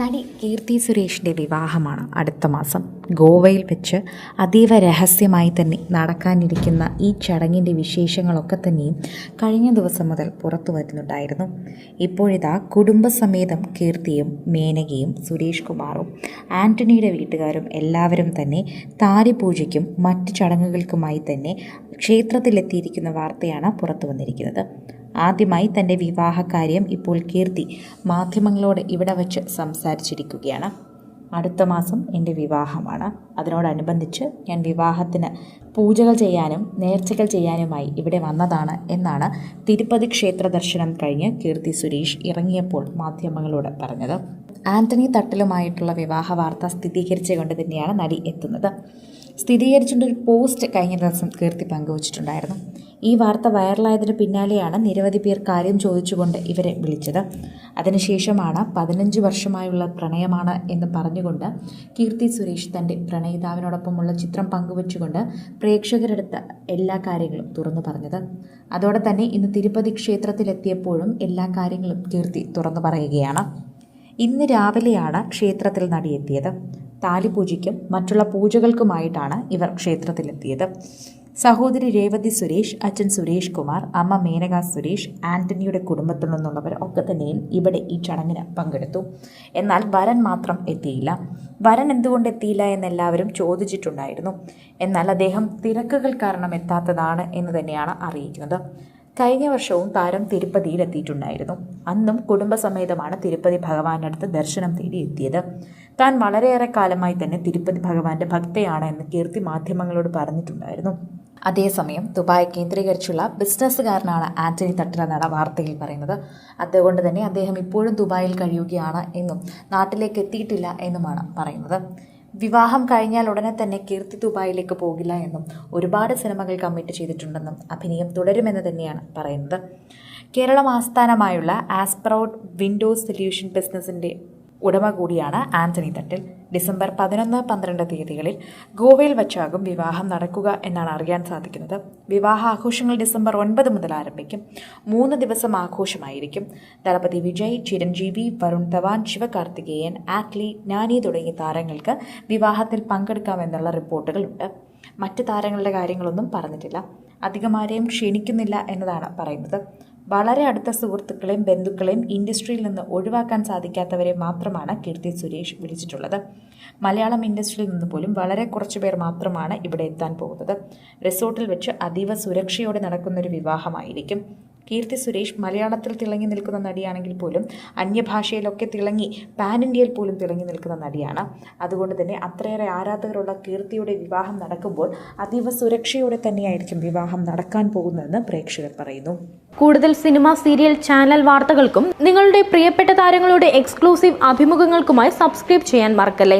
നടി കീർത്തി സുരേഷിന്റെ വിവാഹമാണ് അടുത്ത മാസം. ഗോവയിൽ വെച്ച് അതീവ രഹസ്യമായി തന്നെ നടക്കാനിരിക്കുന്ന ഈ ചടങ്ങിന്റെ വിശേഷങ്ങളൊക്കെ തന്നെയും കഴിഞ്ഞ ദിവസം മുതൽ പുറത്തു വരുന്നുണ്ടായിരുന്നു. ഇപ്പോഴിതാ കുടുംബസമേതം കീർത്തിയും മേനകയും സുരേഷ് കുമാറും ആന്റണിയുടെ വീട്ടുകാരും എല്ലാവരും തന്നെ താരിപൂജയ്ക്കും മറ്റ് ചടങ്ങുകൾക്കുമായി തന്നെ ക്ഷേത്രത്തിലെത്തിയിരിക്കുന്ന വാർത്തയാണ് പുറത്തു വന്നിരിക്കുന്നത്. ആദ്യമായി തന്റെ വിവാഹകാര്യം ഇപ്പോൾ കീർത്തി മാധ്യമങ്ങളോട് ഇവിടെ വച്ച് സംസാരിച്ചിരിക്കുകയാണ്. അടുത്ത മാസം എന്റെ വിവാഹമാണ്. അതിനോടനുബന്ധിച്ച് ഞാൻ വിവാഹത്തിന് പൂജകൾ ചെയ്യാനും നേർച്ചകൾ ചെയ്യാനുമായി ഇവിടെ വന്നതാണ് എന്നാണ് തിരുപ്പതി ക്ഷേത്ര ദർശനം കഴിഞ്ഞ് കീർത്തി സുരേഷ് ഇറങ്ങിയപ്പോൾ മാധ്യമങ്ങളോട് പറഞ്ഞത്. ആന്റണി തട്ടലുമായിട്ടുള്ള വിവാഹ വാർത്ത സ്ഥിരീകരിച്ചുകൊണ്ട് തന്നെയാണ് നടി എത്തുന്നത്. സ്ഥിരീകരിച്ചുകൊണ്ടൊരു പോസ്റ്റ് കഴിഞ്ഞ ദിവസം കീർത്തി പങ്കുവച്ചിട്ടുണ്ടായിരുന്നു. ഈ വാർത്ത വൈറലായതിന് പിന്നാലെയാണ് നിരവധി പേർ കാര്യം ചോദിച്ചുകൊണ്ട് ഇവരെ വിളിച്ചത്. അതിനുശേഷമാണ് പതിനഞ്ച് വർഷമായുള്ള പ്രണയമാണ് എന്ന് പറഞ്ഞുകൊണ്ട് കീർത്തി സുരേഷ് തന്റെ പ്രണയിതാവിനോടൊപ്പമുള്ള ചിത്രം പങ്കുവച്ചുകൊണ്ട് പ്രേക്ഷകരെടുത്ത എല്ലാ കാര്യങ്ങളും തുറന്നു പറഞ്ഞത്. അതോടെ തന്നെ ഇന്ന് തിരുപ്പതി ക്ഷേത്രത്തിലെത്തിയപ്പോഴും എല്ലാ കാര്യങ്ങളും കീർത്തി തുറന്നു പറയുകയാണ്. ഇന്ന് രാവിലെയാണ് ക്ഷേത്രത്തിൽ നടിയെത്തിയത്. താലിപൂജയ്ക്കും മറ്റുള്ള പൂജകൾക്കുമായിട്ടാണ് ഇവർ ക്ഷേത്രത്തിലെത്തിയത്. സഹോദരി രേവതി സുരേഷ് അച്ഛൻ സുരേഷ് കുമാർ അമ്മ മേനക സുരേഷ് ആന്റണിയുടെ കുടുംബത്തിൽ നിന്നുള്ളവർ ഒക്കെ തന്നെയും ഇവിടെ ഈ ചടങ്ങിന് പങ്കെടുത്തു. എന്നാൽ വരൻ മാത്രം എത്തിയില്ല. വരൻ എന്തുകൊണ്ട് എത്തിയില്ല എന്നെല്ലാവരും ചോദിച്ചിട്ടുണ്ടായിരുന്നു. എന്നാൽ അദ്ദേഹം തിരക്കുകൾ കാരണം എത്താത്തതാണ് എന്ന് തന്നെയാണ് അറിയിക്കുന്നത്. കഴിഞ്ഞ വർഷവും താരം തിരുപ്പതിയിൽ എത്തിയിട്ടുണ്ടായിരുന്നു. അന്നും കുടുംബസമേതമാണ് തിരുപ്പതി ഭഗവാന്റെ അടുത്ത് ദർശനം തേടി എത്തിയത്. താൻ വളരെയേറെ കാലമായി തന്നെ തിരുപ്പതി ഭഗവാന്റെ ഭക്തയാണ് എന്ന് കീർത്തി മാധ്യമങ്ങളോട് പറഞ്ഞിട്ടുണ്ടായിരുന്നു. അതേസമയം ദുബായ് കേന്ദ്രീകരിച്ചുള്ള ബിസിനസ്സുകാരനാണ് ആന്റണി തട്ടർ എന്നാണ് വാർത്തയിൽ പറയുന്നത്. അതുകൊണ്ട് തന്നെ അദ്ദേഹം ഇപ്പോഴും ദുബായിൽ കഴിയുകയാണ് എന്നും നാട്ടിലേക്ക് എത്തിയിട്ടില്ല എന്നുമാണ് പറയുന്നത്. വിവാഹം കഴിഞ്ഞാൽ ഉടനെ തന്നെ കീർത്തി ദുബായിലേക്ക് പോകില്ല എന്നും ഒരുപാട് സിനിമകൾ കമ്മിറ്റ് ചെയ്തിട്ടുണ്ടെന്നും അഭിനയം തുടരുമെന്ന് തന്നെയാണ് പറയുന്നത്. കേരളം ആസ്ഥാനമായുള്ള ആസ്പ്രൗഡ് വിൻഡോസ് സൊല്യൂഷൻ ബിസിനസിന്റെ ഉടമ കൂടിയാണ് ആന്റണി തട്ടിൽ. ഡിസംബർ പതിനൊന്ന് പന്ത്രണ്ട് തീയതികളിൽ ഗോവയിൽ വച്ചാകും വിവാഹം നടക്കുക എന്നാണ് അറിയാൻ സാധിക്കുന്നത്. വിവാഹ ആഘോഷങ്ങൾ ഡിസംബർ ഒൻപത് മുതൽ ആരംഭിക്കും. മൂന്ന് ദിവസം ആഘോഷമായിരിക്കും. ദളപതി വിജയ് ചിരഞ്ജീവി വരുൺ ധവാൻ ശിവകാർത്തികേയൻ ആറ്റ്ലി നാനി തുടങ്ങിയ താരങ്ങൾക്ക് വിവാഹത്തിൽ പങ്കെടുക്കാമെന്നുള്ള റിപ്പോർട്ടുകളുണ്ട്. മറ്റ് താരങ്ങളുടെ കാര്യങ്ങളൊന്നും പറഞ്ഞിട്ടില്ല. അധികമാരെയും ക്ഷണിക്കുന്നില്ല എന്നതാണ് പറയുന്നത്. വളരെ അടുത്ത സുഹൃത്തുക്കളെയും ബന്ധുക്കളെയും ഇൻഡസ്ട്രിയിൽ നിന്ന് ഒഴിവാക്കാൻ സാധിക്കാത്തവരെ മാത്രമാണ് കീർത്തി സുരേഷ് വിളിച്ചിട്ടുള്ളത്. മലയാളം ഇൻഡസ്ട്രിയിൽ നിന്ന് പോലും വളരെ കുറച്ച് പേർ മാത്രമാണ് ഇവിടെ എത്താൻ പോകുന്നത്. റിസോർട്ടിൽ വെച്ച് അതീവ സുരക്ഷയോടെ നടക്കുന്നൊരു വിവാഹമായിരിക്കും. കീർത്തി സുരേഷ് മലയാളത്തിൽ തിളങ്ങി നിൽക്കുന്ന നടിയാണെങ്കിൽ പോലും അന്യഭാഷയിലൊക്കെ തിളങ്ങി പാൻ ഇന്ത്യയിൽ പോലും തിളങ്ങി നിൽക്കുന്ന നടിയാണ്. അതുകൊണ്ട് തന്നെ അത്രയേറെ ആരാധകരുള്ള കീർത്തിയുടെ വിവാഹം നടക്കുമ്പോൾ അതീവ സുരക്ഷയോടെ തന്നെയായിരിക്കും വിവാഹം നടക്കാൻ പോകുന്നതെന്ന് പ്രേക്ഷകർ പറയുന്നു. കൂടുതൽ സിനിമ സീരിയൽ ചാനൽ വാർത്തകൾക്കും നിങ്ങളുടെ പ്രിയപ്പെട്ട താരങ്ങളുടെ എക്സ്ക്ലൂസീവ് അഭിമുഖങ്ങൾക്കുമായി സബ്സ്ക്രൈബ് ചെയ്യാൻ മറക്കല്ലേ?